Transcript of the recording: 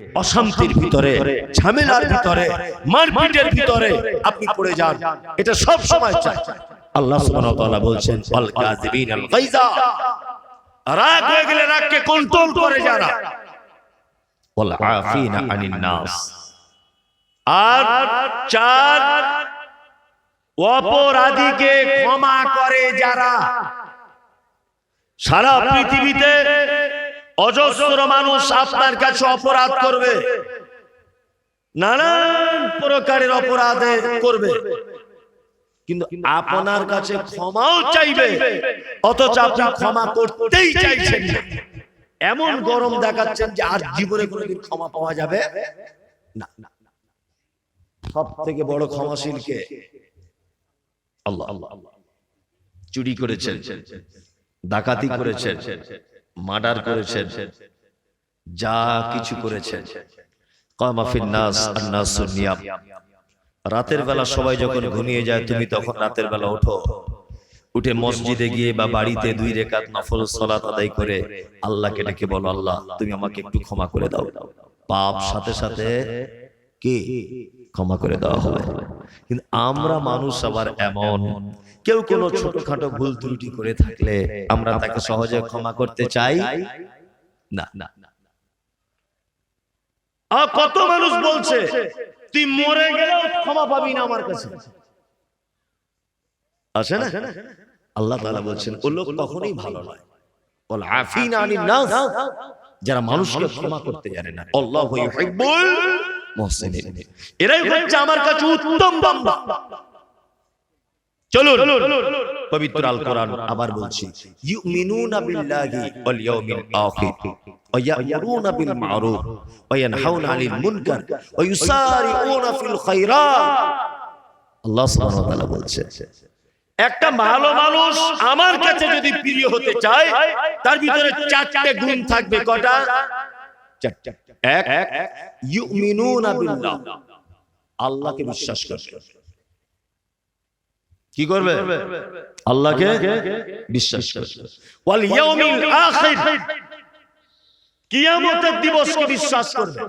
অশান্তির ভিতরে ঝামেলার ভিতরে মারপিটের ভিতরে আপনি পড়ে যান। এটা সব সময় চাই। আল্লাহ সুবহানাহু ওয়া তাআলা বলছেন আল কাযিবিন আল গায়জা রাগ হয়ে গেলে রাগকে কন্ট্রোল করে যারা। ওয়াল আফিনা আনিন নাস। আর চার অপরাধীকে ক্ষমা করে যারা। সারা পৃথিবীতে অজস্র মানুষ আপনার কাছে অপরাধ করবে। নানান প্রকারের অপরাধে করবে। কিন্তু আপনার কাছে ক্ষমাও চাইবে, অথচ আপনি ক্ষমা করতেই চাইছেন এমন গরম দেখাচ্ছেন যে আর জীবনে কোনোদিন ক্ষমা পাওয়া যাবে না। সব থেকে বড় ক্ষমাশীল কে? আল্লাহ আল্লাহ। চুরি করেছেন, ডাকাতি করেছেন। মার্ডার করেছেন, যা কিছু করেছেন। রাতের বেলা সবাই যখন ঘুমিয়ে যায়, তুমি তখন রাতের বেলা ওঠো। উঠে মসজিদে গিয়ে বা বাড়িতে দুই রেখাত নফল সালাত আদায় করে আল্লাহকে ডেকে বলো, আল্লাহ, তুমি আমাকে একটু ক্ষমা করে দাও। পাপ সাথে সাথে কি ক্ষমা করে দেওয়া হবে? কিন্তু আমরা মানুষ আবার এমন। কেউ কোনো ছোটখাটো ভুল ত্রুটি করে থাকলে আমরা তাকে সহজে ক্ষমা করতে চাই? না। না কত মানুষ বলছে তুই মরে গেলেও ক্ষমা পাবি না আমার কাছে। আছে না? আল্লাহ তাআলা বলছেন ও লোক কখনোই ভালো নয়। বল আফিনা আনিন নাস। যারা মানুষকে ক্ষমা করতে জানে না। আল্লাহু ইউহিব্বুল। এরাই হচ্ছে আমার কাছে উত্তম বান্দা। চলুন পবিত্র আল কোরআন আবার বলছি। ইউমিনুনা বিল্লাহি ওয়াল ইয়াউমিল আখির ওয়া ইয়ামুরুনা বিল মারুফ ওয়া ইয়ানহাউনা আনিল মুনকার ওয়া ইউসারিউনা ফিল খায়রাত আল্লাহ সুবহানাহু ওয়া তাআলা বলছে একটা ভালো মানুষ আমার কাছে যদি প্রিয় হতে চায় তার ভিতরে চারটে গুণ থাকবে। কটা? চারটে এক ইউমিনুনা আল্লাহকে বিশ্বাস করবে। কি করবে? আল্লাহকে বিশ্বাস করবে। দিবসকে বিশ্বাস করবে।